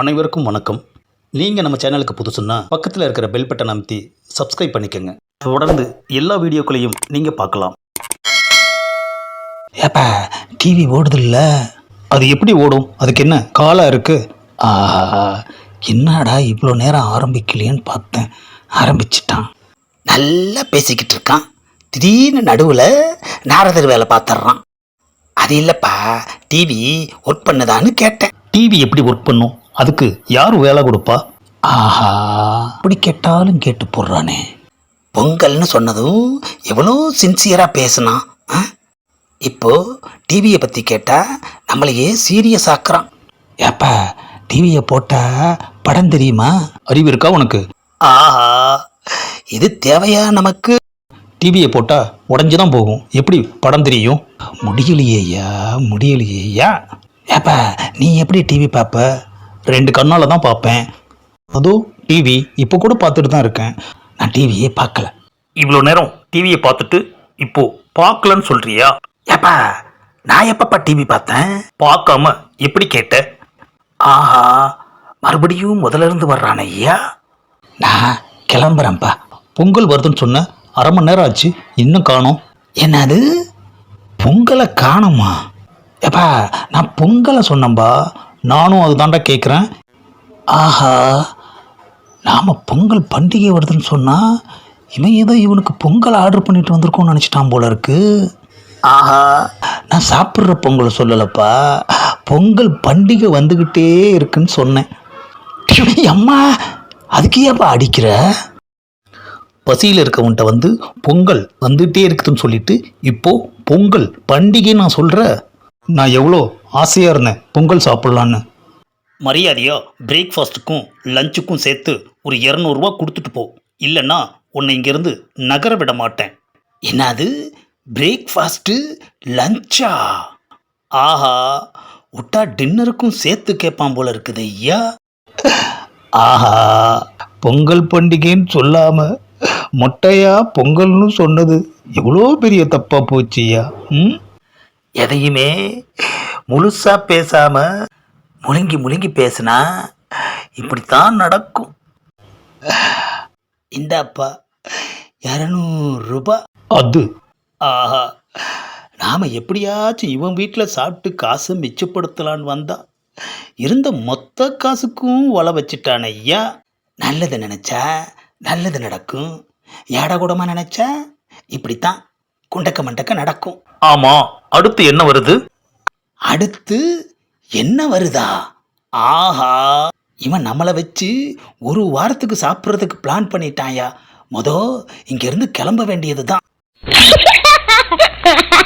அனைவருக்கும் வணக்கம். நீங்கள் நம்ம சேனலுக்கு புதுசுன்னா பக்கத்தில் இருக்கிற பெல் பட்டன் அமைத்தி சப்ஸ்கிரைப் பண்ணிக்கோங்க. தொடர்ந்து எல்லா வீடியோக்களையும் நீங்கள் பார்க்கலாம். ஏப்பா டிவி ஓடுது இல்லை அது எப்படி ஓடும்? அதுக்கு என்ன காலாக இருக்கு? ஆஹா என்னடா இவ்வளோ நேரம் ஆரம்பிக்கலையேன்னு பார்த்தேன். ஆரம்பிச்சிட்டான். நல்லா பேசிக்கிட்டு இருக்கான். திடீர்னு நடுவில் நாரதர் வேலை பார்த்துட்றான் அது இல்லைப்பா டிவி ஒர்க் பண்ணுதான்னு கேட்டேன். டிவி எப்படி ஒர்க் பண்ணும்? அதுக்கு யார் வேலை கொடுப்பா? ஆஹா அப்படி கேட்டாலும் கேட்டு போடுறானே. பொங்கல்னு சொன்னதும் எவ்வளோ சின்சியராக பேசுனான்? இப்போ டிவியை பற்றி கேட்டால் நம்மளையே சீரியஸ் ஆக்குறான். ஏப்பா டிவியை போட்டா படம் தெரியுமா? அறிவு இருக்கா உனக்கு? ஆஹா இது தேவையா நமக்கு? டிவியை போட்டால் உடஞ்சி தான் போகும். எப்படி படம் தெரியும்? முடியலையேயா முடியலையேயா ஏப்பா நீ எப்படி டிவி பார்ப்ப ரெண்டு கண்ணால் தான் பார்ப்பேன். அதுவும் டிவி இப்போ கூட பார்த்துட்டு தான் இருக்கேன். நான் டிவியே பார்க்கல. இவ்வளோ நேரம் டிவியை பார்த்துட்டு இப்போ பார்க்கலன்னு சொல்றியா? ஏப்பா நான் எப்பப்பா டிவி பார்த்தேன்? பார்க்காம எப்படி கேட்ட? ஆஹா மறுபடியும் முதல்ல இருந்து வர்றான் ஐயா. நான் கிளம்புறேன்ப்பா. பொங்கல் வருதுன்னு சொன்ன அரை மணி நேரம் ஆச்சு. இன்னும் காணோம். என்னது? பொங்கலை காணுமா? ஏப்பா நான் பொங்கலை சொன்னேன்பா. நானும் அதுதான்டா கேட்குறேன் ஆஹா நாம் பொங்கல் பண்டிகை வருதுன்னு சொன்னால் இவன் ஏதோ இவனுக்கு பொங்கல் ஆர்டர் பண்ணிட்டு வந்திருக்கோன்னு நினச்சிட்டான் போல இருக்கு. ஆஹா நான் சாப்பிட்ற பொங்கலை சொல்லலப்பா. பொங்கல் பண்டிகை வந்துக்கிட்டே இருக்குன்னு சொன்னேன். அம்மா அதுக்கு ஏப்பா அடிக்கிற? பசியில் இருக்கவன்ட்ட வந்து பொங்கல் வந்துகிட்டே இருக்குதுன்னு சொல்லிட்டு இப்போது பொங்கல் பண்டிகை நான் சொல்கிற நான் எவ்வளோ ஆசையாக இருந்தேன் பொங்கல் சாப்பிட்லான்னு. மரியாதையா பிரேக்ஃபாஸ்ட்டுக்கும் லஞ்சுக்கும் சேர்த்து ஒரு இரநூறுவா கொடுத்துட்டு போ. இல்லைன்னா உன்னை இங்கேருந்து நகர விட மாட்டேன். என்னது? பிரேக்ஃபாஸ்ட்டு லஞ்சா ஆஹா விட்டா டின்னருக்கும் சேர்த்து கேட்பான் போல இருக்குது ஐயா. ஆஹா பொங்கல் பண்டிகைன்னு சொல்லாம மொட்டையா பொங்கல்னு சொன்னது எவ்வளோ பெரிய தப்பா போச்சுயா ம்? எதையுமே முழுசா பேசாம முழுங்கி முழுங்கி பேசுனா இப்படித்தான் நடக்கும். இந்தாப்பா இரநூறுபா அது. ஆஹா. நாம் எப்படியாச்சும் இவன் வீட்டில் சாப்பிட்டு காசை மிச்சப்படுத்தலான்னு வந்தா இருந்த மொத்த காசுக்கும் ஒல வச்சிட்டான் ஐயா. நல்லது நினச்சா நல்லது நடக்கும். ஏடகூடமாக நினச்சா இப்படித்தான் குண்டக்க மண்டக்க நடக்கும். ஆமாம் அடுத்து என்ன வருது? அடுத்து என்ன வருதா? ஆஹா இவன் நம்மளை வச்சு ஒரு வாரத்துக்கு சாப்பிட்றதுக்கு பிளான் பண்ணிட்டாயா மொத இங்கேருந்து கிளம்ப வேண்டியது தான்